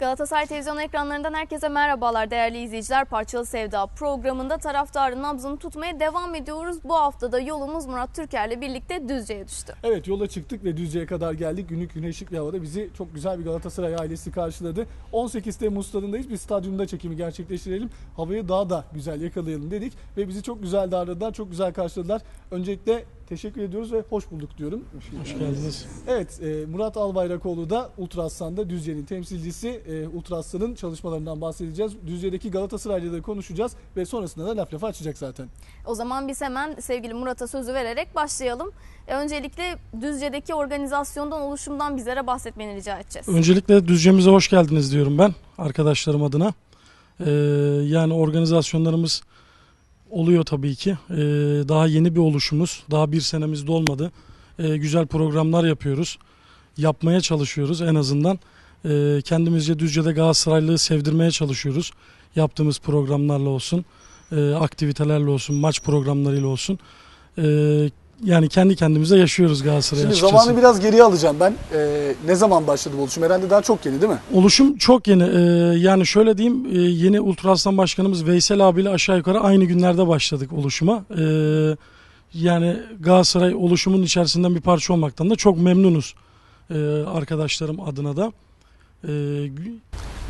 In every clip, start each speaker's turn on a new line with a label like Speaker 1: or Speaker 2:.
Speaker 1: Galatasaray televizyon ekranlarından herkese merhabalar değerli izleyiciler. Parçalı Sevda programında taraftarın nabzını tutmaya devam ediyoruz. Bu hafta da yolumuz Murat Türker'le birlikte Düzce'ye düştü.
Speaker 2: Evet yola çıktık ve Düzce'ye kadar geldik. Günlük güneşlik bir havada bizi çok güzel bir Galatasaray ailesi karşıladı. 18 Temmuz stadındayız. Bir stadyumda çekimi gerçekleştirelim. Havayı daha da güzel yakalayalım dedik. Ve bizi çok güzel davrandılar, çok güzel karşıladılar. Öncelikle teşekkür ediyoruz ve hoş bulduk diyorum.
Speaker 3: Hoş geldiniz.
Speaker 2: Evet e, Murat Albayrakoğlu da Ultra Aslan'da Düzce'nin temsilcisi. E, Ultra Aslan'ın çalışmalarından bahsedeceğiz. Düzce'deki Galatasaray'la da konuşacağız ve sonrasında da laf lafa açacak zaten.
Speaker 1: O zaman biz hemen sevgili Murat'a sözü vererek başlayalım. E, Öncelikle Düzce'deki organizasyondan, oluşumdan bizlere bahsetmeni rica edeceğiz.
Speaker 3: Öncelikle Düzce'mize hoş geldiniz diyorum ben arkadaşlarım adına. Ee, yani organizasyonlarımız oluyor tabii ki. Ee, daha yeni bir oluşumuz. Daha bir senemiz dolmadı. Ee, güzel programlar yapıyoruz. Yapmaya çalışıyoruz en azından. Ee, kendimizce Düzce'de Galatasaraylığı sevdirmeye çalışıyoruz. Yaptığımız programlarla olsun, e, aktivitelerle olsun, maç programlarıyla olsun. Ee, yani kendi kendimize yaşıyoruz Galatasaray'ı
Speaker 2: Şimdi
Speaker 3: açıkçası.
Speaker 2: zamanı biraz geriye alacağım ben. E, ne zaman başladı bu oluşum? Herhalde daha çok yeni değil mi?
Speaker 3: Oluşum çok yeni. Ee, yani şöyle diyeyim e, yeni Ultra Aslan Başkanımız Veysel abiyle aşağı yukarı aynı günlerde başladık oluşuma. Ee, yani Galatasaray oluşumun içerisinden bir parça olmaktan da çok memnunuz ee, arkadaşlarım adına da. Ee,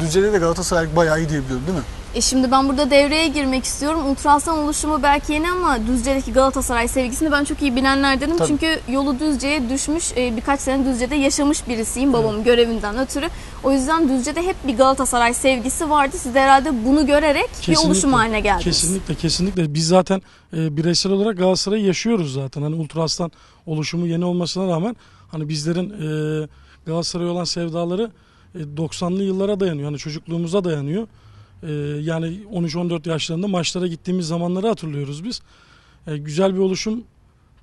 Speaker 2: Düzce'de de Galatasaray bayağı iyi diyebiliyorum değil mi?
Speaker 1: E şimdi ben burada devreye girmek istiyorum. Ultrasan oluşumu belki yeni ama Düzce'deki Galatasaray sevgisini ben çok iyi bilenlerdenim.
Speaker 2: Tabii.
Speaker 1: Çünkü yolu Düzce'ye düşmüş, e, birkaç sene Düzce'de yaşamış birisiyim babamın görevinden ötürü. O yüzden Düzce'de hep bir Galatasaray sevgisi vardı. Siz de herhalde bunu görerek bir
Speaker 3: Kesinlikle,
Speaker 1: oluşum haline geldiniz.
Speaker 3: Kesinlikle kesinlikle. Biz zaten e, bireysel olarak Galatasaray'ı yaşıyoruz zaten. Hani Ultra Aslan oluşumu yeni olmasına rağmen hani bizlerin e, Galatasaray'a olan sevdaları 90'lı yıllara dayanıyor. Hani çocukluğumuza dayanıyor. E, yani 13-14 yaşlarında maçlara gittiğimiz zamanları hatırlıyoruz biz. E, güzel bir oluşum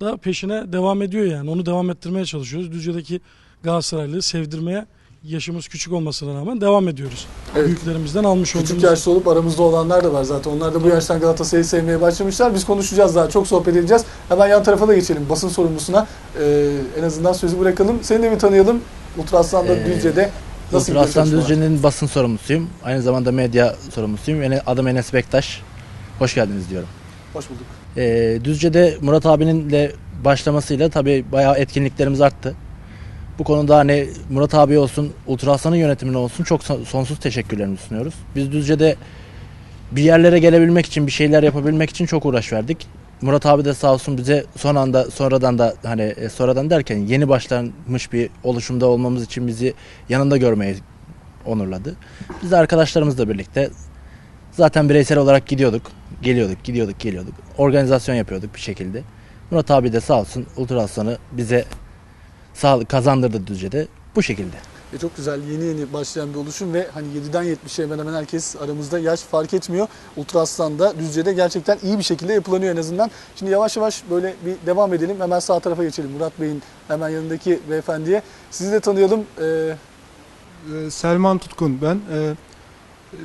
Speaker 3: da peşine devam ediyor yani. Onu devam ettirmeye çalışıyoruz. Düzce'deki Galatasaraylı'yı sevdirmeye yaşımız küçük olmasına rağmen devam ediyoruz.
Speaker 2: Evet.
Speaker 3: Büyüklerimizden almış
Speaker 2: Küçük
Speaker 3: olduğumuz
Speaker 2: yaşta olup aramızda olanlar da var zaten. Onlar da bu yaştan Galatasaray'ı sevmeye başlamışlar. Biz konuşacağız daha, çok sohbet edeceğiz. Hemen yan tarafa da geçelim. Basın sorumlusuna ee, en azından sözü bırakalım. Seni de bir tanıyalım. Ultra Aslan'da
Speaker 4: Ee,
Speaker 2: Düzce'de nasıl gidiyor
Speaker 4: Aslan? Düzce'nin basın sorumlusuyum. Aynı zamanda medya sorumlusuyum. Yani adım Enes Bektaş. Hoş geldiniz diyorum.
Speaker 2: Hoş bulduk.
Speaker 4: Ee, Düzce'de Murat abinin de başlamasıyla tabii bayağı etkinliklerimiz arttı. Bu konuda hani Murat abi olsun, Ultra Aslan'ın yönetimine olsun çok son- sonsuz teşekkürlerimizi sunuyoruz. Biz Düzce'de bir yerlere gelebilmek için, bir şeyler yapabilmek için çok uğraş verdik. Murat abi de sağ olsun bize son anda sonradan da hani e, sonradan derken yeni başlanmış bir oluşumda olmamız için bizi yanında görmeyi onurladı. Biz de arkadaşlarımızla birlikte zaten bireysel olarak gidiyorduk. Geliyorduk, gidiyorduk, geliyorduk. Organizasyon yapıyorduk bir şekilde. Murat abi de sağ olsun Ultra bize sağlık kazandırdı Düzce'de. Bu şekilde.
Speaker 2: E çok güzel yeni yeni başlayan bir oluşum ve hani 7'den 70'e hemen hemen herkes aramızda yaş fark etmiyor. Ultra Aslan'da Düzce'de gerçekten iyi bir şekilde yapılanıyor en azından. Şimdi yavaş yavaş böyle bir devam edelim. Hemen sağ tarafa geçelim. Murat Bey'in hemen yanındaki beyefendiye. Sizi de tanıyalım. Ee,
Speaker 5: Ee, Selman Tutkun ben. Ee,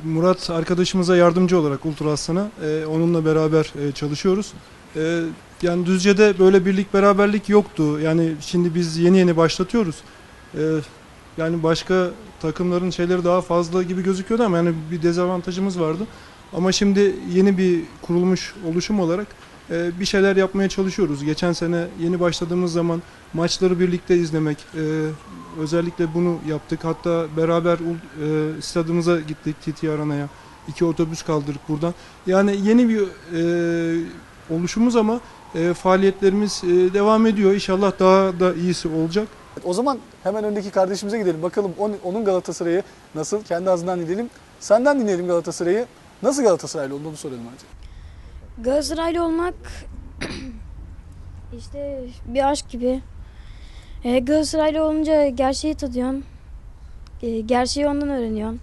Speaker 5: Murat arkadaşımıza yardımcı olarak Ultra Aslan'a e, onunla beraber e, çalışıyoruz. Ee, yani Düzce'de böyle birlik beraberlik yoktu. Yani şimdi biz yeni yeni başlatıyoruz. Ee, yani başka takımların şeyleri daha fazla gibi gözüküyordu ama yani bir dezavantajımız vardı. Ama şimdi yeni bir kurulmuş oluşum olarak e, bir şeyler yapmaya çalışıyoruz. Geçen sene yeni başladığımız zaman maçları birlikte izlemek, e, özellikle bunu yaptık. Hatta beraber e, stadımıza gittik TT Arana'ya. İki otobüs kaldırdık buradan. Yani yeni bir e, oluşumuz ama e, faaliyetlerimiz e, devam ediyor. İnşallah daha da iyisi olacak.
Speaker 2: O zaman hemen öndeki kardeşimize gidelim. Bakalım onun, Galatasaray'ı nasıl? Kendi ağzından dinleyelim. Senden dinleyelim Galatasaray'ı. Nasıl Galatasaraylı olduğunu soralım önce.
Speaker 6: Galatasaraylı olmak işte bir aşk gibi. Ee, Galatasaraylı olunca gerçeği tadıyorsun. Ee, gerçeği ondan öğreniyorsun.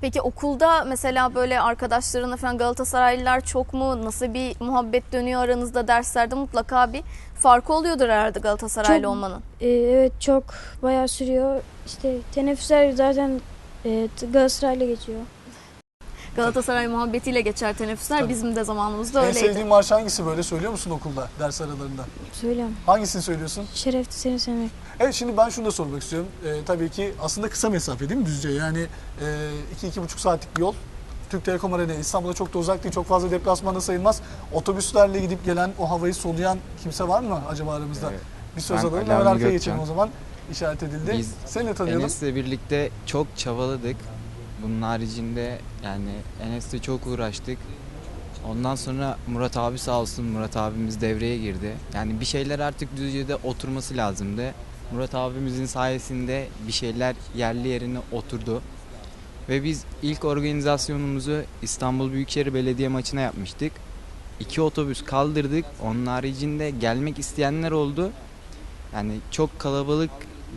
Speaker 1: Peki okulda mesela böyle arkadaşlarına falan Galatasaraylılar çok mu? Nasıl bir muhabbet dönüyor aranızda derslerde mutlaka bir farkı oluyordur herhalde Galatasaraylı
Speaker 6: Çok-
Speaker 1: olmanın.
Speaker 6: Ee, evet çok bayağı sürüyor. İşte teneffüsler zaten e, Galatasaray'la geçiyor.
Speaker 1: Galatasaray muhabbetiyle geçer teneffüsler.
Speaker 2: Tabii.
Speaker 1: Bizim de zamanımızda
Speaker 2: En
Speaker 1: öyleydi.
Speaker 2: sevdiğin marş hangisi böyle söylüyor musun okulda ders aralarında?
Speaker 6: Söylüyorum.
Speaker 2: Hangisini söylüyorsun?
Speaker 6: Şerefli seni sevmek.
Speaker 2: Evet şimdi ben şunu da sormak istiyorum. Ee, tabii ki aslında kısa mesafe değil mi Düzce? Yani 2-2,5 saatlik bir yol. Türk Telekom Arena İstanbul'a çok da uzak değil. Çok fazla deplasmanda sayılmaz. Otobüslerle gidip gelen o havayı soluyan kimse var mı acaba aramızda?
Speaker 7: Evet.
Speaker 2: Bir söz
Speaker 7: Ben
Speaker 2: alalım hemen arkaya
Speaker 7: Gökçen.
Speaker 2: geçelim o zaman. İşaret edildi.
Speaker 7: Biz
Speaker 2: Seni de tanıyalım.
Speaker 7: Enes'le birlikte çok çabaladık. Bunun haricinde yani Enes'le çok uğraştık. Ondan sonra Murat abi sağ olsun Murat abimiz devreye girdi. Yani bir şeyler artık Düzce'de oturması lazımdı. Murat abimizin sayesinde bir şeyler yerli yerine oturdu. Ve biz ilk organizasyonumuzu İstanbul Büyükşehir Belediye maçına yapmıştık. İki otobüs kaldırdık. Onun haricinde gelmek isteyenler oldu. Yani çok kalabalık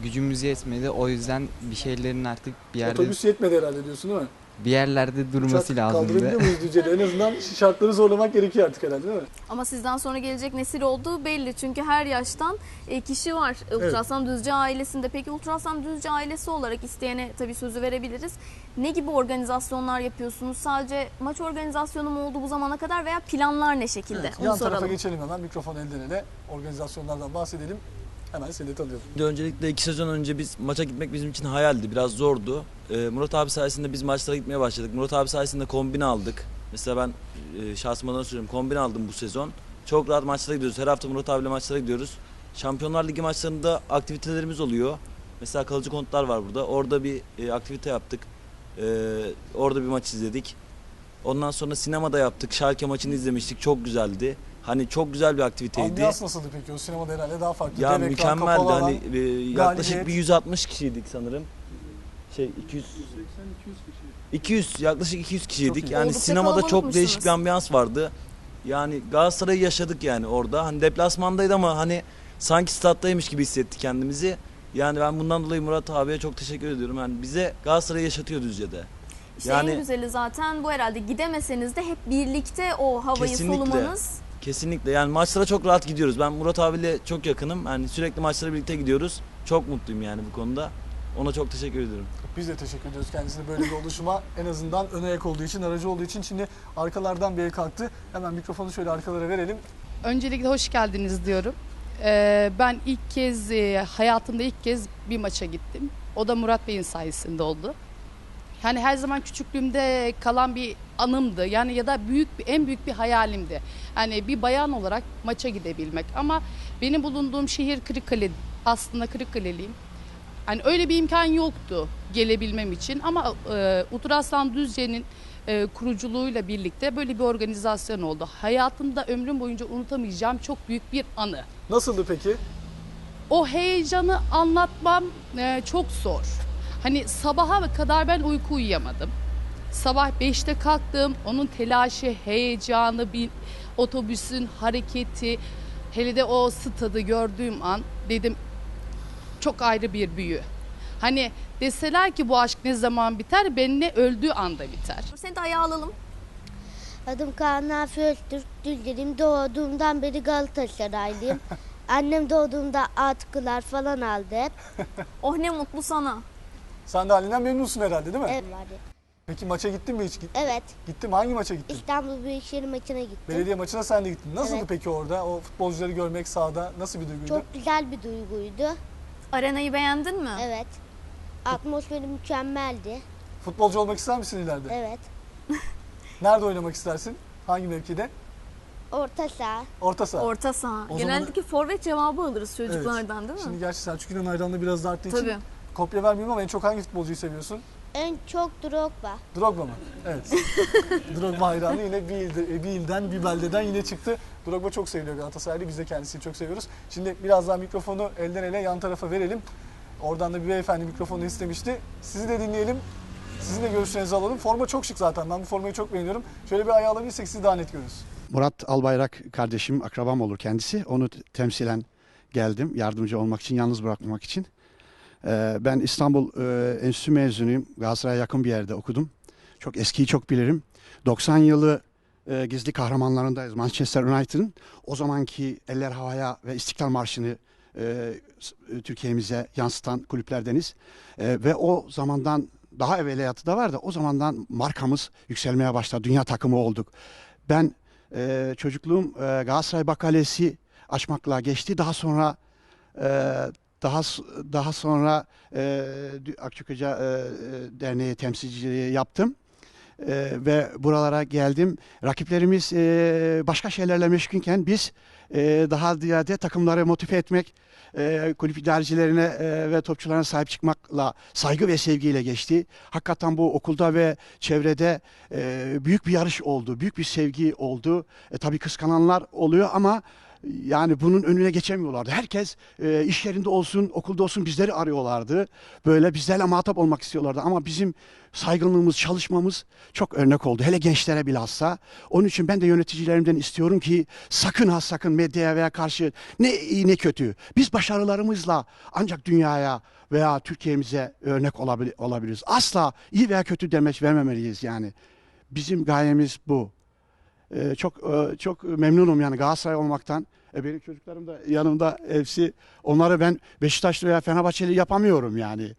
Speaker 7: gücümüz yetmedi. O yüzden bir şeylerin artık bir yerde
Speaker 2: Otobüs yetmedi herhalde diyorsun değil mi?
Speaker 7: Bir yerlerde durması
Speaker 2: Uçak Kaldırabiliyor
Speaker 7: lazımdı.
Speaker 2: muyuz Düzce'de? En azından şartları zorlamak gerekiyor artık herhalde değil mi?
Speaker 1: Ama sizden sonra gelecek nesil olduğu belli. Çünkü her yaştan e, kişi var Ultrasan Düzce ailesinde. Peki Ultrasan Düzce ailesi olarak isteyene tabii sözü verebiliriz. Ne gibi organizasyonlar yapıyorsunuz? Sadece maç organizasyonu mu oldu bu zamana kadar veya planlar ne şekilde?
Speaker 2: Evet,
Speaker 1: Onu
Speaker 2: yan tarafa
Speaker 1: soralım.
Speaker 2: geçelim hemen. Mikrofon elden ele. Organizasyonlardan bahsedelim. Hemen seni tanıyalım.
Speaker 8: Öncelikle iki sezon önce biz maça gitmek bizim için hayaldi. Biraz zordu. Ee, Murat abi sayesinde biz maçlara gitmeye başladık. Murat abi sayesinde kombin aldık. Mesela ben e, şahsım söylüyorum kombin aldım bu sezon. Çok rahat maçlara gidiyoruz. Her hafta Murat abiyle maçlara gidiyoruz. Şampiyonlar Ligi maçlarında aktivitelerimiz oluyor. Mesela kalıcı konutlar var burada. Orada bir e, aktivite yaptık. Ee, orada bir maç izledik. Ondan sonra sinemada yaptık. Şalke maçını izlemiştik. Çok güzeldi. Hani çok güzel bir aktiviteydi.
Speaker 2: Ambiyans nasıldı peki? O sinemada herhalde daha farklı.
Speaker 8: Ya
Speaker 2: Dev ekran,
Speaker 8: mükemmeldi
Speaker 2: kapalı alan.
Speaker 8: hani e, yaklaşık bir 160 kişiydik sanırım. Şey 200 200 yaklaşık 200 kişiydik.
Speaker 2: Çok iyi.
Speaker 8: Yani
Speaker 1: Oldukça
Speaker 8: sinemada çok
Speaker 1: kalabalıkmışsınız.
Speaker 8: değişik bir ambiyans vardı. Yani Galatasaray'ı yaşadık yani orada. Hani deplasmandaydı ama hani sanki stattaymış gibi hissettik kendimizi. Yani ben bundan dolayı Murat abiye çok teşekkür ediyorum. Yani bize Galatasaray'ı yaşatıyor Düzce'de.
Speaker 1: İşte
Speaker 8: Yani-
Speaker 1: en güzeli zaten bu herhalde gidemeseniz de hep birlikte o havayı
Speaker 8: Kesinlikle.
Speaker 1: solumanız.
Speaker 8: Kesinlikle yani maçlara çok rahat gidiyoruz. Ben Murat abiyle çok yakınım. Yani sürekli maçlara birlikte gidiyoruz. Çok mutluyum yani bu konuda. Ona çok teşekkür ediyorum.
Speaker 2: Biz de teşekkür ediyoruz kendisine böyle bir oluşuma. En azından ön ayak olduğu için, aracı olduğu için. Şimdi arkalardan bir el kalktı. Hemen mikrofonu şöyle arkalara verelim.
Speaker 9: Öncelikle hoş geldiniz diyorum. Ee, ben ilk kez e, hayatımda ilk kez bir maça gittim. O da Murat Bey'in sayesinde oldu. Yani her zaman küçüklüğümde kalan bir anımdı. Yani ya da büyük bir- en büyük bir hayalimdi. Yani bir bayan olarak maça gidebilmek. Ama benim bulunduğum şehir Kırıkkale. Aslında Kırıkkale'liyim. Yani öyle bir imkan yoktu gelebilmem için ama e, Uturaslan Düzce'nin e, kuruculuğuyla birlikte böyle bir organizasyon oldu. Hayatımda ömrüm boyunca unutamayacağım çok büyük bir anı.
Speaker 2: Nasıldı peki?
Speaker 9: O heyecanı anlatmam e, çok zor. Hani sabaha kadar ben uyku uyuyamadım. Sabah 5'te kalktım. Onun telaşı, heyecanı, bir otobüsün hareketi, hele de o stadı gördüğüm an dedim çok ayrı bir büyü. Hani deseler ki bu aşk ne zaman biter, benimle öldüğü anda biter.
Speaker 1: Seni de ayağa alalım.
Speaker 10: Adım Kaan Nafi Öztürk. Düzce'liyim. Doğduğumdan beri Galatasaraylıyım. Annem doğduğumda atkılar falan aldı hep.
Speaker 1: Oh ne mutlu sana.
Speaker 2: Sen de halinden memnunsun herhalde değil mi?
Speaker 10: Evet.
Speaker 2: Peki maça gittin mi hiç? Git-
Speaker 10: evet.
Speaker 2: Gittim. Hangi maça gittin?
Speaker 10: İstanbul Büyükşehir maçına gittim.
Speaker 2: Belediye maçına sen de gittin. Nasıldı
Speaker 10: Evet.
Speaker 2: peki orada? O futbolcuları görmek sahada nasıl bir duyguydu?
Speaker 10: Çok güzel bir duyguydu.
Speaker 1: Arenayı beğendin mi?
Speaker 10: Evet. Atmosferi mükemmeldi.
Speaker 2: Futbolcu olmak ister misin ileride?
Speaker 10: Evet.
Speaker 2: Nerede oynamak istersin? Hangi mevkide?
Speaker 10: Orta saha.
Speaker 2: Orta saha.
Speaker 1: Orta saha.
Speaker 2: O
Speaker 1: Genellikle forvet cevabı alırız çocuklardan değil mi?
Speaker 2: Şimdi gerçi Selçuk'un hayranlığı biraz da arttığı için
Speaker 1: Tabii.
Speaker 2: kopya vermeyeyim ama en çok hangi futbolcuyu seviyorsun?
Speaker 10: En çok Drogba.
Speaker 2: Drogba mı? Evet. Drogba hayranı yine bir, ilde, bir ilden, bir beldeden yine çıktı. Drogba çok seviliyor Galatasaraylı. Biz de kendisini çok seviyoruz. Şimdi biraz daha mikrofonu elden ele yan tarafa verelim. Oradan da bir beyefendi mikrofonu istemişti. Sizi de dinleyelim. Sizin de görüşlerinizi alalım. Forma çok şık zaten. Ben bu formayı çok beğeniyorum. Şöyle bir ayağı alabilirsek sizi daha net görürüz.
Speaker 11: Murat Albayrak kardeşim, akrabam olur kendisi. Onu temsilen geldim yardımcı olmak için, yalnız bırakmamak için. Ee, ben İstanbul e, Enstitüsü mezunuyum. Galatasaray'a yakın bir yerde okudum. Çok eskiyi çok bilirim. 90 yılı e, gizli kahramanlarındayız Manchester United'ın. O zamanki Eller Havaya ve İstiklal Marşı'nı e, s- Türkiye'mize yansıtan kulüplerdeniz. E, ve o zamandan daha evveliyatı da var da o zamandan markamız yükselmeye başladı. Dünya takımı olduk. Ben e, çocukluğum e, Galatasaray Bakkalesi açmakla geçti. Daha sonra e, daha daha sonra e, Akçakoca e, e, Derneği temsilciliği yaptım. E, ve buralara geldim. Rakiplerimiz e, başka şeylerle meşgulken biz e, daha ziyade takımları motive etmek, e, kulüp idarecilerine e, ve topçularına sahip çıkmakla saygı ve sevgiyle geçti. Hakikaten bu okulda ve çevrede e, büyük bir yarış oldu, büyük bir sevgi oldu. E, tabii kıskananlar oluyor ama yani bunun önüne geçemiyorlardı. Herkes e, iş yerinde olsun, okulda olsun bizleri arıyorlardı. Böyle bizlerle muhatap olmak istiyorlardı. Ama bizim saygınlığımız, çalışmamız çok örnek oldu. Hele gençlere bilhassa. Onun için ben de yöneticilerimden istiyorum ki sakın ha sakın medyaya veya karşı ne iyi ne kötü. Biz başarılarımızla ancak dünyaya veya Türkiye'mize örnek olabil- olabiliriz. Asla iyi veya kötü demeç vermemeliyiz yani. Bizim gayemiz bu. Ee, çok e, çok memnunum yani Galatasaray olmaktan. E, benim çocuklarım da yanımda hepsi. Onları ben Beşiktaşlı veya Fenerbahçeli yapamıyorum yani.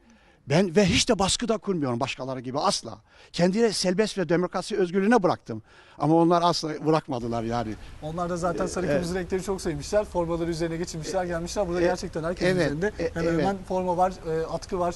Speaker 11: Ben ve hiç de baskı da kurmuyorum başkaları gibi asla. Kendine serbest ve demokrasi özgürlüğüne bıraktım. Ama onlar asla bırakmadılar yani.
Speaker 2: Onlar da zaten sarı
Speaker 11: Ee,
Speaker 2: kırmızı renkleri çok sevmişler. Formaları üzerine geçirmişler, gelmişler. Burada
Speaker 11: E,
Speaker 2: gerçekten herkesin
Speaker 11: evet,
Speaker 2: üzerinde
Speaker 11: e,
Speaker 2: hemen
Speaker 11: evet.
Speaker 2: hemen forma var, atkı var.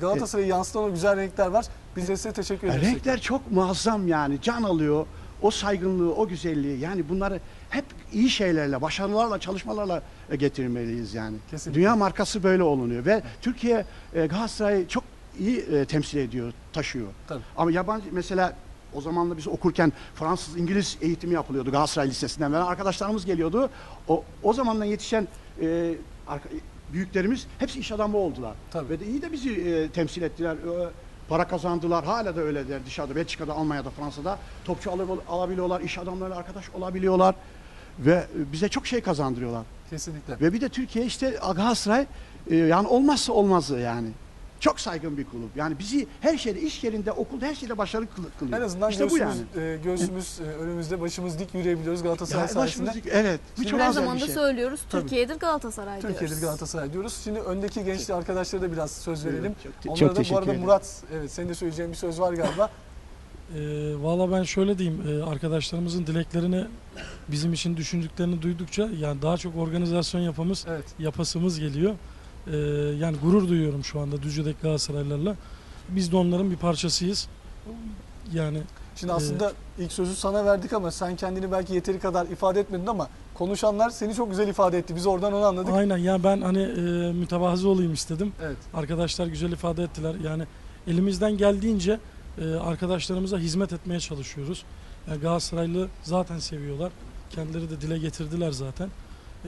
Speaker 2: Galatasaray'ı yansıtan o güzel renkler var. Biz de size teşekkür ederiz.
Speaker 11: Renkler çok muazzam yani can alıyor. O saygınlığı, o güzelliği yani bunları hep iyi şeylerle, başarılarla, çalışmalarla e, getirmeliyiz yani.
Speaker 2: Kesinlikle.
Speaker 11: Dünya markası böyle olunuyor ve Türkiye e, Galatasaray'ı çok iyi e, temsil ediyor, taşıyor.
Speaker 2: Tabii.
Speaker 11: Ama yabancı mesela o zamanla biz okurken Fransız, İngiliz eğitimi yapılıyordu Galatasaray Lisesi'nden ve arkadaşlarımız geliyordu. O, o zamandan yetişen e, büyüklerimiz hepsi iş adamı oldular.
Speaker 2: Tabii.
Speaker 11: Ve de iyi de bizi e, temsil ettiler. E, para kazandılar. Hala da öyleler dışarıda. Belçika'da, Almanya'da, Fransa'da. Topçu alabiliyorlar. iş adamlarıyla arkadaş olabiliyorlar. Ve e, bize çok şey kazandırıyorlar.
Speaker 2: Kesinlikle.
Speaker 11: Ve bir de Türkiye işte Galatasaray e, yani olmazsa olmazı yani. Çok saygın bir kulüp. Yani bizi her şeyde, iş yerinde, okulda her şeyde başarılı kıl- kılıyor.
Speaker 2: En azından
Speaker 11: işte bu yani.
Speaker 2: göğsümüz, e, göğsümüz e, önümüzde, başımız dik yürüyebiliyoruz Galatasaray
Speaker 11: Ya,
Speaker 2: sayesinde.
Speaker 11: başımız- evet. Bu
Speaker 2: Şimdi
Speaker 11: çok
Speaker 1: Her zaman da
Speaker 11: şey.
Speaker 1: söylüyoruz.
Speaker 2: Tabii.
Speaker 1: Türkiye'dir Galatasaray diyoruz.
Speaker 2: Türkiye'dir Galatasaray diyoruz. Şimdi öndeki gençli arkadaşlara da biraz söz verelim.
Speaker 11: Çok, te-
Speaker 2: Onlara
Speaker 11: çok
Speaker 2: da bu arada
Speaker 11: ederim.
Speaker 2: Murat, evet senin de söyleyeceğin bir söz var galiba.
Speaker 3: Ee, Valla ben şöyle diyeyim, e, arkadaşlarımızın dileklerini bizim için düşündüklerini duydukça yani daha çok organizasyon yapamız,
Speaker 2: Evet.
Speaker 3: yapasımız geliyor. Ee, yani gurur duyuyorum şu anda Düzce'deki Galatasaraylılarla. Biz de onların bir parçasıyız. Yani
Speaker 2: Şimdi
Speaker 3: Ee,
Speaker 2: aslında ilk sözü sana verdik ama sen kendini belki yeteri kadar ifade etmedin ama konuşanlar seni çok güzel ifade etti. Biz oradan onu anladık.
Speaker 3: aynen yani ben hani e, mütevazı olayım istedim.
Speaker 2: Evet.
Speaker 3: Arkadaşlar güzel ifade ettiler. Yani elimizden geldiğince e, arkadaşlarımıza hizmet etmeye çalışıyoruz. Yani Galatasaraylı zaten seviyorlar. Kendileri de dile getirdiler zaten.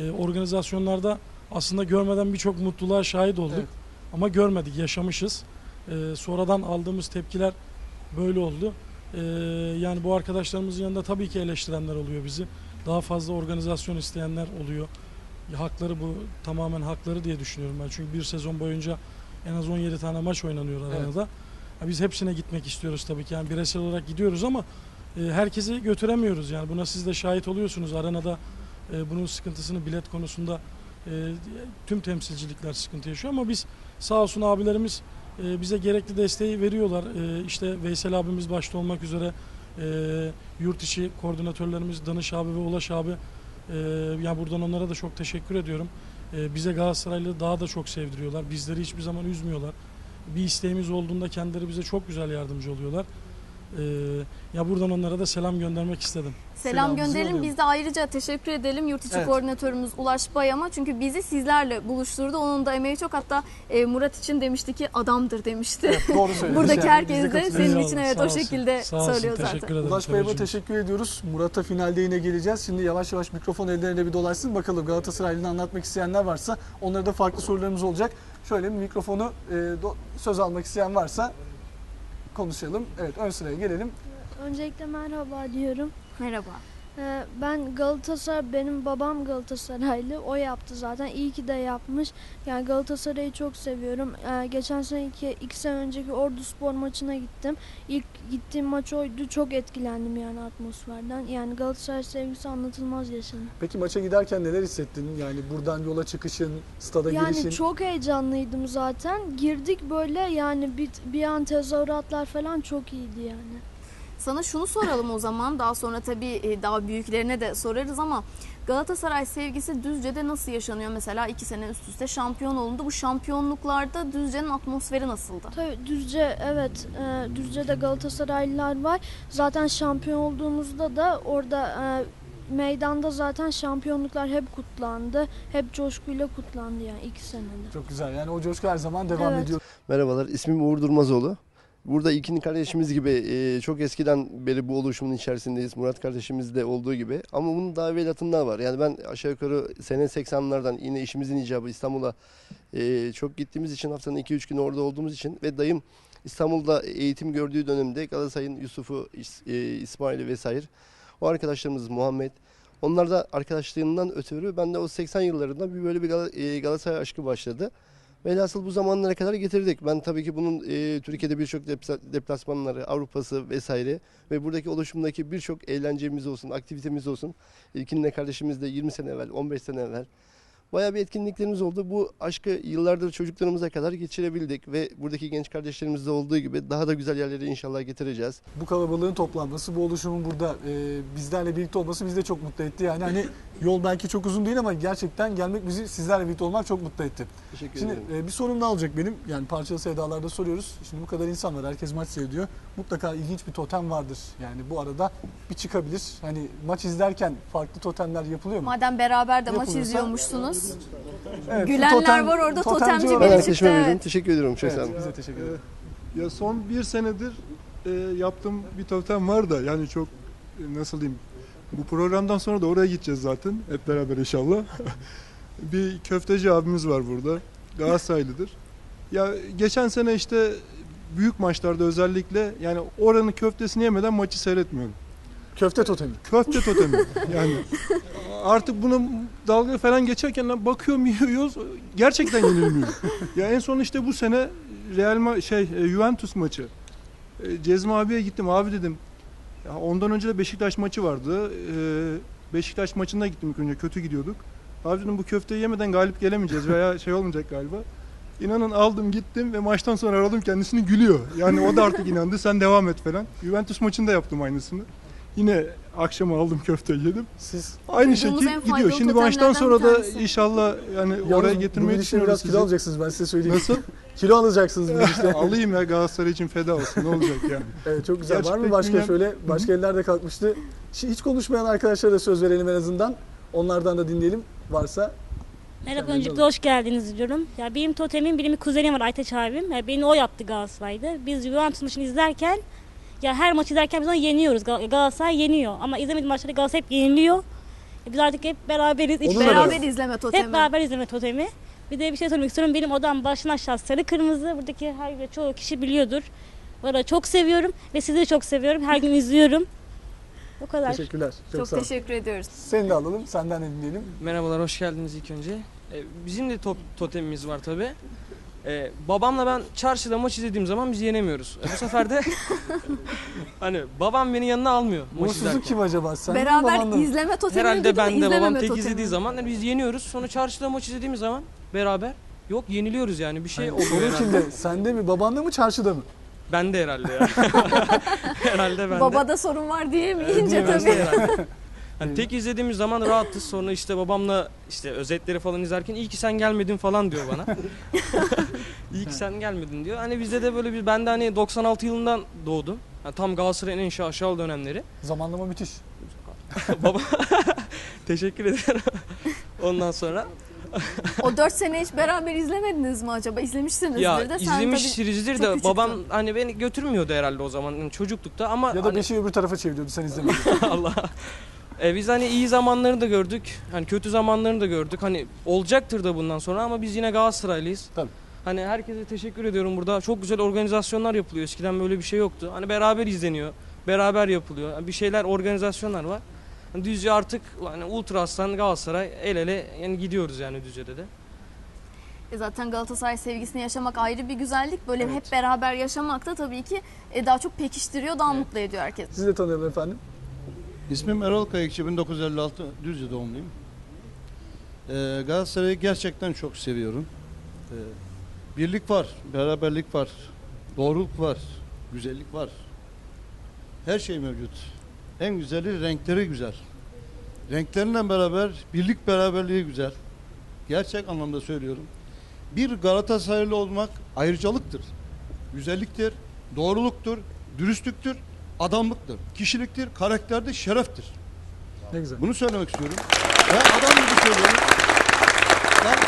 Speaker 3: E, organizasyonlarda aslında görmeden birçok mutluluğa şahit olduk.
Speaker 2: Evet.
Speaker 3: Ama görmedik, yaşamışız. E, sonradan aldığımız tepkiler böyle oldu. E, yani bu arkadaşlarımızın yanında tabii ki eleştirenler oluyor bizi. Daha fazla organizasyon isteyenler oluyor. Hakları bu tamamen hakları diye düşünüyorum ben. Çünkü bir sezon boyunca en az 17 tane maç oynanıyor arenada. Ya biz hepsine gitmek istiyoruz tabii ki. Yani bireysel olarak gidiyoruz ama e, herkesi götüremiyoruz. Yani buna siz de şahit oluyorsunuz. Arenada e, bunun sıkıntısını bilet konusunda e, tüm temsilcilikler sıkıntı yaşıyor ama biz sağ olsun abilerimiz e, bize gerekli desteği veriyorlar. E, işte Veysel abimiz başta olmak üzere e, yurt içi koordinatörlerimiz Danış abi ve Ulaş abi e, yani buradan onlara da çok teşekkür ediyorum. E, bize Galatasaraylı daha da çok sevdiriyorlar. Bizleri hiçbir zaman üzmüyorlar. Bir isteğimiz olduğunda kendileri bize çok güzel yardımcı oluyorlar. E, ya buradan onlara da selam göndermek istedim.
Speaker 1: Selam
Speaker 2: Selamımızı
Speaker 1: gönderelim. Biz de ayrıca teşekkür edelim yurt içi
Speaker 2: Evet.
Speaker 1: koordinatörümüz Ulaş Bayam'a. Çünkü bizi sizlerle buluşturdu. Onun da emeği çok. Hatta e, Murat için demişti ki adamdır demişti.
Speaker 2: Evet, doğru söylediniz.
Speaker 1: Buradaki
Speaker 2: Yani biz
Speaker 1: herkes de
Speaker 2: katılıyoruz.
Speaker 1: senin
Speaker 3: Eyvallah,
Speaker 1: için evet
Speaker 3: sağ
Speaker 1: o
Speaker 3: olsun.
Speaker 1: şekilde
Speaker 3: Sağ olsun,
Speaker 1: söylüyor
Speaker 3: teşekkür
Speaker 1: zaten.
Speaker 3: ederim.
Speaker 2: Ulaş Bey'e
Speaker 3: Teveccühünüz.
Speaker 2: teşekkür ediyoruz. Murat'a finalde yine geleceğiz. Şimdi yavaş yavaş mikrofon ellerine bir dolaşsın. Bakalım Galatasaraylı'nı anlatmak isteyenler varsa onlara da farklı sorularımız olacak. Şöyle bir mikrofonu e, do- söz almak isteyen varsa konuşalım. Evet ön sıraya gelelim.
Speaker 6: Öncelikle merhaba diyorum.
Speaker 1: Merhaba.
Speaker 6: Ee, Ben Galatasaray, benim babam Galatasaraylı. O yaptı zaten. İyi ki de yapmış. Yani Galatasaray'ı çok seviyorum. Ee, Geçen sene iki, iki sene önceki Ordu Spor maçına gittim. İlk gittiğim maç oydu. Çok etkilendim yani atmosferden. Yani Galatasaray sevgisi anlatılmaz yaşandı.
Speaker 2: Peki maça giderken neler hissettin? Yani buradan yola çıkışın, stada
Speaker 6: Yani
Speaker 2: girişin.
Speaker 6: çok heyecanlıydım zaten. Girdik böyle yani bir, bir an tezahüratlar falan çok iyiydi yani.
Speaker 1: Sana şunu soralım o zaman. Daha sonra tabii e, daha büyüklerine de sorarız ama Galatasaray sevgisi Düzce'de nasıl yaşanıyor? Mesela iki sene üst üste şampiyon olundu. Bu şampiyonluklarda Düzce'nin atmosferi nasıldı?
Speaker 6: Tabii Düzce evet e, Düzce'de Galatasaraylılar var. Zaten şampiyon olduğumuzda da orada e, meydanda zaten şampiyonluklar hep kutlandı. Hep coşkuyla kutlandı yani iki senede.
Speaker 2: Çok güzel. Yani o coşku her zaman devam
Speaker 6: Evet.
Speaker 2: ediyor.
Speaker 12: Merhabalar, ismim Uğur Durmazoğlu. Burada İlkin kardeşimiz gibi e, çok eskiden beri bu oluşumun içerisindeyiz. Murat kardeşimiz de olduğu gibi. Ama bunun daha evvelatında var. Yani ben aşağı yukarı sene 80'lardan yine işimizin icabı İstanbul'a e, çok gittiğimiz için haftanın 2-3 gün orada olduğumuz için ve dayım İstanbul'da eğitim gördüğü dönemde Galatasaray'ın Yusuf'u, e, İsmail'i vesaire. O arkadaşlarımız Muhammed. Onlar da arkadaşlığından ötürü ben de o 80 yıllarında bir böyle bir e, Galatasaray aşkı başladı. Velhasıl bu zamanlara kadar getirdik. Ben tabii ki bunun e, Türkiye'de birçok depla- deplasmanları, Avrupa'sı vesaire ve buradaki oluşumdaki birçok eğlencemiz olsun, aktivitemiz olsun. İlkinle kardeşimiz de 20 sene evvel, 15 sene evvel. Bayağı bir etkinliklerimiz oldu. Bu aşkı yıllardır çocuklarımıza kadar geçirebildik ve buradaki genç kardeşlerimizde olduğu gibi daha da güzel yerlere inşallah getireceğiz.
Speaker 2: Bu kalabalığın toplanması, bu oluşumun burada e, bizlerle birlikte olması bizi de çok mutlu etti. Yani hani yol belki çok uzun değil ama gerçekten gelmek bizi sizlerle birlikte olmak çok mutlu etti.
Speaker 12: Teşekkür
Speaker 2: Şimdi
Speaker 12: ederim.
Speaker 2: e, bir sorum daha olacak benim. Yani parçalı sevdalarda soruyoruz. Şimdi bu kadar insan var. Herkes maç seyrediyor. Mutlaka ilginç bir totem vardır. Yani bu arada bir çıkabilir. Hani maç izlerken farklı totemler yapılıyor mu?
Speaker 1: Madem beraber de maç izliyormuşsunuz.
Speaker 2: Evet,
Speaker 1: Gülenler
Speaker 2: totem-
Speaker 1: var orada
Speaker 2: totemci var.
Speaker 1: biri
Speaker 12: Ben
Speaker 1: çıktı.
Speaker 12: arkadaşıma veriyorum.
Speaker 1: Evet.
Speaker 12: Teşekkür ediyorum. Sağ
Speaker 2: Evet,
Speaker 12: olun.
Speaker 2: biz de teşekkür ederiz.
Speaker 5: Ya son bir senedir e, yaptığım bir totem var da yani çok e, nasıl diyeyim bu programdan sonra da oraya gideceğiz zaten hep beraber inşallah. bir köfteci abimiz var burada. Galatasaraylıdır. Ya geçen sene işte büyük maçlarda özellikle yani oranın köftesini yemeden maçı seyretmiyorum.
Speaker 2: Köfte totemi.
Speaker 5: Köfte totemi. yani artık bunu dalga falan geçerken bakıyorum yiyoruz. Gerçekten yenilmiyor. ya en son işte bu sene Real Ma şey e, Juventus maçı. E, Cezmi abiye gittim. Abi dedim. Ya ondan önce de Beşiktaş maçı vardı. E, Beşiktaş maçına gittim ilk önce. Kötü gidiyorduk. Abi dedim bu köfteyi yemeden galip gelemeyeceğiz veya şey olmayacak galiba. İnanın aldım gittim ve maçtan sonra aradım kendisini gülüyor. Yani o da artık inandı sen devam et falan. Juventus maçında yaptım aynısını. Yine akşama aldım köfteyi yedim.
Speaker 2: Siz
Speaker 5: Aynı şekil
Speaker 1: en
Speaker 5: gidiyor. Şimdi maçtan
Speaker 1: totemlerden
Speaker 5: sonra
Speaker 1: bir
Speaker 5: da
Speaker 1: tanesi.
Speaker 5: inşallah yani
Speaker 2: Yalnız
Speaker 5: oraya getirmeyi düşünüyoruz
Speaker 2: biraz
Speaker 5: sizi.
Speaker 2: kilo alacaksınız ben size söyleyeyim.
Speaker 5: Nasıl?
Speaker 2: kilo alacaksınız bu gidişle.
Speaker 5: Alayım ya Galatasaray için feda olsun ne olacak yani.
Speaker 2: Evet çok güzel. Var mı başka
Speaker 5: bilmem-
Speaker 2: şöyle başka eller de kalkmıştı. Şi- Hiç konuşmayan arkadaşlara da söz verelim en azından. Onlardan da dinleyelim varsa.
Speaker 13: Merhaba öncelikle hoş geldiniz diyorum. Ya benim totemim, benim bir kuzenim var Aytaç abim. Ya beni o yaptı Galatasaray'da. Biz Juventus maçını izlerken ya her maç izlerken biz onu yeniyoruz. Gal- Galatasaray yeniyor. Ama izlemediğim maçlarda Galatasaray hep yeniliyor. Ya biz artık hep beraberiz.
Speaker 2: Onunla
Speaker 13: Hiç
Speaker 1: Beraber izleme totemi.
Speaker 13: hep beraber izleme totemi. Bir de bir şey söylemek istiyorum. Benim odam baştan aşağı sarı kırmızı. Buradaki her çoğu kişi biliyordur. Bu arada çok seviyorum ve sizi de çok seviyorum. Her gün izliyorum. O kadar.
Speaker 2: Teşekkürler. Çok,
Speaker 1: Çok
Speaker 2: sağ ol.
Speaker 1: teşekkür ediyoruz.
Speaker 2: Seni de alalım. Senden de dinleyelim.
Speaker 14: Merhabalar, hoş geldiniz ilk önce. Ee, bizim de top, totemimiz var tabi. Babamla ben çarşıda maç izlediğim zaman biz yenemiyoruz. E, bu sefer de hani babam beni yanına almıyor maç izlerken.
Speaker 2: kim acaba? Sen mi,
Speaker 1: Beraber
Speaker 2: mı?
Speaker 1: izleme totemi
Speaker 14: Herhalde ben de babam tek
Speaker 1: totemi.
Speaker 14: izlediği zaman hani biz yeniyoruz. Sonra çarşıda maç izlediğimiz zaman beraber yok yeniliyoruz yani bir şey
Speaker 2: Yani
Speaker 14: oluyor
Speaker 2: Sorun
Speaker 14: herhalde.
Speaker 2: kimde? Sende mi? Babanda mı? Çarşıda mı?
Speaker 14: Ben de herhalde ya. herhalde ben de.
Speaker 1: Babada sorun var diyemeyince tabii.
Speaker 14: herhalde. Hani tek izlediğimiz zaman rahatız. Sonra işte babamla işte özetleri falan izlerken iyi ki sen gelmedin falan diyor bana. iyi ki sen gelmedin diyor. Hani bizde de böyle bir ben de hani 96 yılından doğdum. Yani tam Galatasaray'ın en şaşalı dönemleri.
Speaker 2: Zamanlama müthiş.
Speaker 14: Baba teşekkür ederim. Ondan sonra
Speaker 1: O 4 sene hiç beraber izlemediniz mi acaba? İzlemişsinizdir
Speaker 14: ya
Speaker 1: de. Sen
Speaker 14: izlemişizdir
Speaker 1: tabii çok
Speaker 14: de
Speaker 1: küçüktün.
Speaker 14: babam hani beni götürmüyordu herhalde o zaman yani çocuklukta ama
Speaker 2: Ya da
Speaker 14: hani,
Speaker 2: beşi öbür tarafa çeviriyordu sen izlemedin.
Speaker 14: Allah. E, biz hani iyi zamanlarını da gördük. Hani kötü zamanlarını da gördük. Hani olacaktır da bundan sonra ama biz yine Galatasaraylıyız.
Speaker 2: Tabii.
Speaker 14: Hani herkese teşekkür ediyorum burada. Çok güzel organizasyonlar yapılıyor. Eskiden böyle bir şey yoktu. Hani beraber izleniyor. Beraber yapılıyor. Yani bir şeyler organizasyonlar var. Hani Düzce artık hani Ultra Aslan Galatasaray el ele yani gidiyoruz yani Düzce'de de.
Speaker 1: E Zaten Galatasaray sevgisini yaşamak ayrı bir güzellik. Böyle hep beraber yaşamak da tabii ki e, daha çok pekiştiriyor, daha mutlu ediyor herkes.
Speaker 2: Sizi de tanıyalım efendim.
Speaker 15: İsmim Erol Kayıkçı, 1956 Düzce doğumluyum. Ee, Galatasaray'ı gerçekten çok seviyorum. Ee, birlik var, beraberlik var, doğruluk var, güzellik var. Her şey mevcut. En güzeli renkleri güzel. Renklerinden beraber birlik beraberliği güzel. Gerçek anlamda söylüyorum. Bir Galatasaraylı olmak ayrıcalıktır. Güzelliktir, doğruluktur, dürüstlüktür, adamlıktır, kişiliktir, karakterdir, şereftir.
Speaker 2: Ne güzel.
Speaker 15: Bunu söylemek istiyorum. Ben adam gibi söylüyorum. Ben,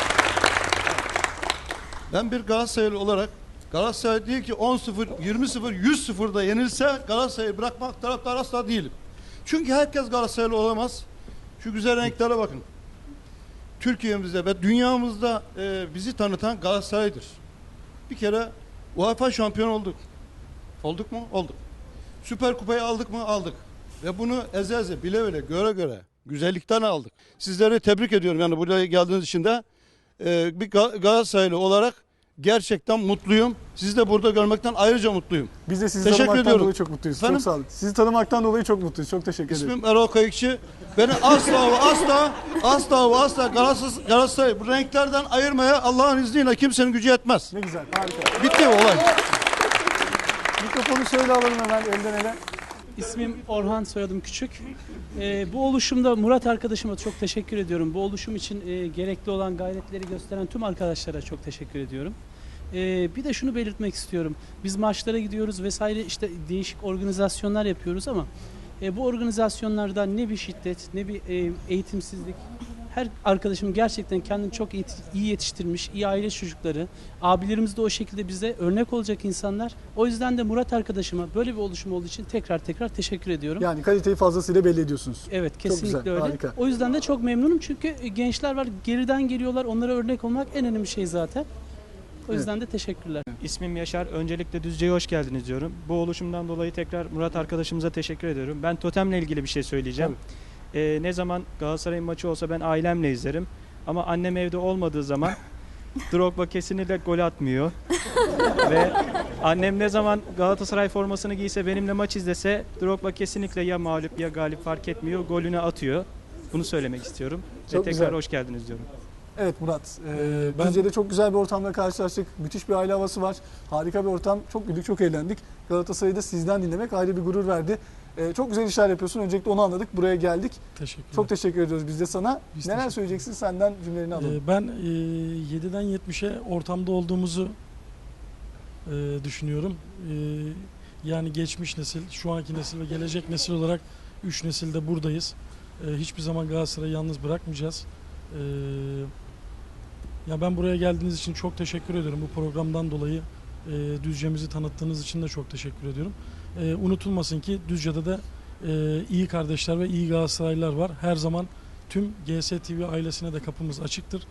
Speaker 15: ben bir Galatasaraylı olarak Galatasaray değil ki 10-0, 20-0, 100-0'da yenilse Galatasaray'ı bırakmak taraftar asla değilim. Çünkü herkes Galatasaraylı olamaz. Şu güzel renklere bakın. Türkiye'mizde ve dünyamızda e, bizi tanıtan Galatasaray'dır. Bir kere UEFA şampiyon olduk. Olduk mu? Olduk. Süper Kupayı aldık mı? Aldık. Ve bunu eze eze, bile bile, göre göre, güzellikten aldık. Sizleri tebrik ediyorum yani buraya geldiğiniz için de. Ee, bir Ga- Galatasaraylı olarak gerçekten mutluyum. Sizi de burada görmekten ayrıca mutluyum.
Speaker 2: Biz de sizi
Speaker 15: Teşekkür
Speaker 2: tanımaktan
Speaker 15: ediyorum.
Speaker 2: dolayı çok mutluyuz.
Speaker 15: Efendim?
Speaker 2: Çok sağ olun. Sizi tanımaktan dolayı çok mutluyuz. Çok teşekkür ederim.
Speaker 15: İsmim Erol Kayıkçı. Beni asla ve asla asla ve asla Galatasaray, Galatasaray bu renklerden ayırmaya Allah'ın izniyle kimsenin gücü yetmez.
Speaker 2: Ne güzel, harika.
Speaker 15: Bitti olay.
Speaker 2: Mikrofonu şöyle alalım hemen elden ele.
Speaker 16: İsmim Orhan, soyadım Küçük. Ee, bu oluşumda Murat arkadaşıma çok teşekkür ediyorum. Bu oluşum için e, gerekli olan gayretleri gösteren tüm arkadaşlara çok teşekkür ediyorum. Ee, bir de şunu belirtmek istiyorum. Biz maçlara gidiyoruz vesaire işte değişik organizasyonlar yapıyoruz ama e, bu organizasyonlardan ne bir şiddet ne bir e, eğitimsizlik. Her arkadaşım gerçekten kendini çok iyi, yetiştirmiş, iyi aile çocukları. Abilerimiz de o şekilde bize örnek olacak insanlar. O yüzden de Murat arkadaşıma böyle bir oluşum olduğu için tekrar tekrar teşekkür ediyorum.
Speaker 2: Yani kaliteyi fazlasıyla belli ediyorsunuz.
Speaker 16: Evet
Speaker 2: Çok
Speaker 16: kesinlikle
Speaker 2: güzel,
Speaker 16: öyle.
Speaker 2: harika.
Speaker 16: O yüzden de çok memnunum çünkü gençler var geriden geliyorlar onlara örnek olmak en önemli şey zaten. O yüzden de teşekkürler.
Speaker 17: İsmim Yaşar. Öncelikle Düzce'ye hoş geldiniz diyorum. Bu oluşumdan dolayı tekrar Murat arkadaşımıza teşekkür ediyorum. Ben totemle ilgili bir şey söyleyeceğim. Ee, ne zaman Galatasaray'ın maçı olsa ben ailemle izlerim. Ama annem evde olmadığı zaman Drogba kesinlikle gol atmıyor. Ve annem ne zaman Galatasaray formasını giyse benimle maç izlese Drogba kesinlikle ya mağlup ya galip fark etmiyor. Golünü atıyor. Bunu söylemek istiyorum.
Speaker 2: Çok
Speaker 17: Ve tekrar
Speaker 2: güzel.
Speaker 17: hoş geldiniz diyorum.
Speaker 2: Evet Murat, e,
Speaker 3: ben-
Speaker 2: Düzce'de çok güzel bir ortamla karşılaştık. Müthiş bir aile havası var. Harika bir ortam. Çok güldük, çok eğlendik. Galatasaray'ı da sizden dinlemek ayrı bir gurur verdi. E, çok güzel işler yapıyorsun. Öncelikle onu anladık. Buraya geldik.
Speaker 3: Teşekkürler.
Speaker 2: Çok teşekkür ediyoruz biz de sana.
Speaker 3: Biz
Speaker 2: Neler
Speaker 3: teşekkür-
Speaker 2: söyleyeceksin? Senden cümlelerini alalım.
Speaker 3: Ee, Ben e, 7'den 70'e ortamda olduğumuzu e, düşünüyorum. E, yani geçmiş nesil, şu anki nesil ve gelecek nesil olarak 3 nesilde buradayız. E, hiçbir zaman Galatasaray'ı yalnız bırakmayacağız. E, ya ben buraya geldiğiniz için çok teşekkür ediyorum. Bu programdan dolayı e, Düzce'mizi tanıttığınız için de çok teşekkür ediyorum. E, unutulmasın ki Düzce'de de e, iyi kardeşler ve iyi Galatasaraylılar var. Her zaman tüm GS TV ailesine de kapımız açıktır.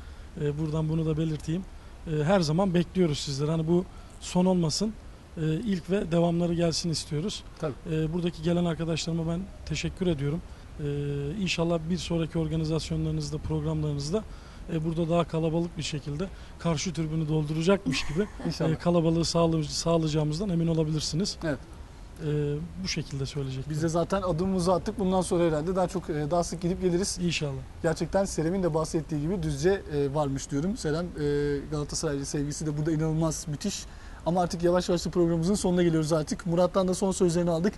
Speaker 3: E, buradan bunu da belirteyim. E, her zaman bekliyoruz sizleri. Hani bu son olmasın. E, ilk ve devamları gelsin istiyoruz.
Speaker 2: Tabii.
Speaker 3: E, buradaki gelen arkadaşlarıma ben teşekkür ediyorum. E, inşallah bir sonraki organizasyonlarınızda, programlarınızda e, burada daha kalabalık bir şekilde karşı tribünü dolduracakmış gibi e, kalabalığı sağlayacağımızdan emin olabilirsiniz.
Speaker 2: Evet.
Speaker 3: E, bu şekilde söyleyecek.
Speaker 2: Biz de zaten adımımızı attık. Bundan sonra herhalde daha çok e, daha sık gidip geliriz.
Speaker 3: İnşallah.
Speaker 2: Gerçekten Selim'in de bahsettiği gibi Düzce e, varmış diyorum. Selam e, Galatasaraylı sevgisi de burada inanılmaz müthiş. Ama artık yavaş yavaş da programımızın sonuna geliyoruz artık. Murat'tan da son sözlerini aldık.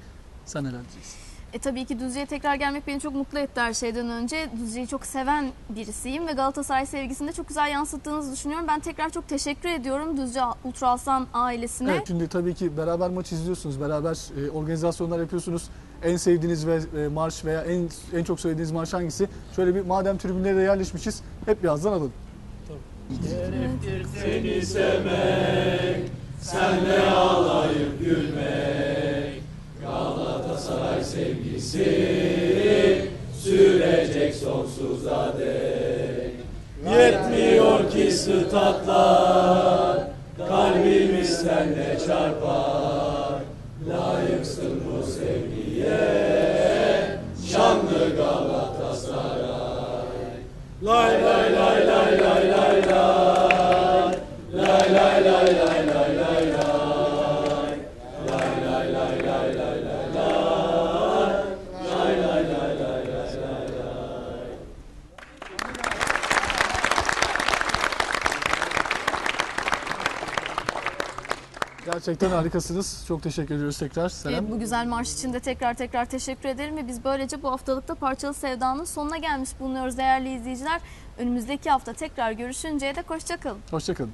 Speaker 2: Sen neler diyeceksin?
Speaker 1: E tabii ki Düzce'ye tekrar gelmek beni çok mutlu etti her şeyden önce. Düzce'yi çok seven birisiyim ve Galatasaray sevgisini de çok güzel yansıttığınızı düşünüyorum. Ben tekrar çok teşekkür ediyorum Düzce Ultra Aslan ailesine.
Speaker 2: Evet şimdi tabii ki beraber maç izliyorsunuz, beraber e, organizasyonlar yapıyorsunuz. En sevdiğiniz ve e, marş veya en en çok söylediğiniz marş hangisi? Şöyle bir madem tribünlere de yerleşmişiz, hep birazdan alın.
Speaker 18: Seni sevmek, senle ağlayıp gülmek. Galatasaray sevgisi sürecek sonsuza dek. Yetmiyor ki statlar, kalbimiz senle çarpar. Layıksın bu sevgiye, şanlı Galatasaray. Lay lay lay lay lay lay lay.
Speaker 2: Gerçekten harikasınız. Çok teşekkür ediyoruz tekrar. Selam.
Speaker 1: E, bu güzel marş için de tekrar tekrar teşekkür ederim ve biz böylece bu haftalıkta Parçalı Sevda'nın sonuna gelmiş bulunuyoruz değerli izleyiciler. Önümüzdeki hafta tekrar görüşünceye dek hoşçakalın.
Speaker 2: Hoşçakalın.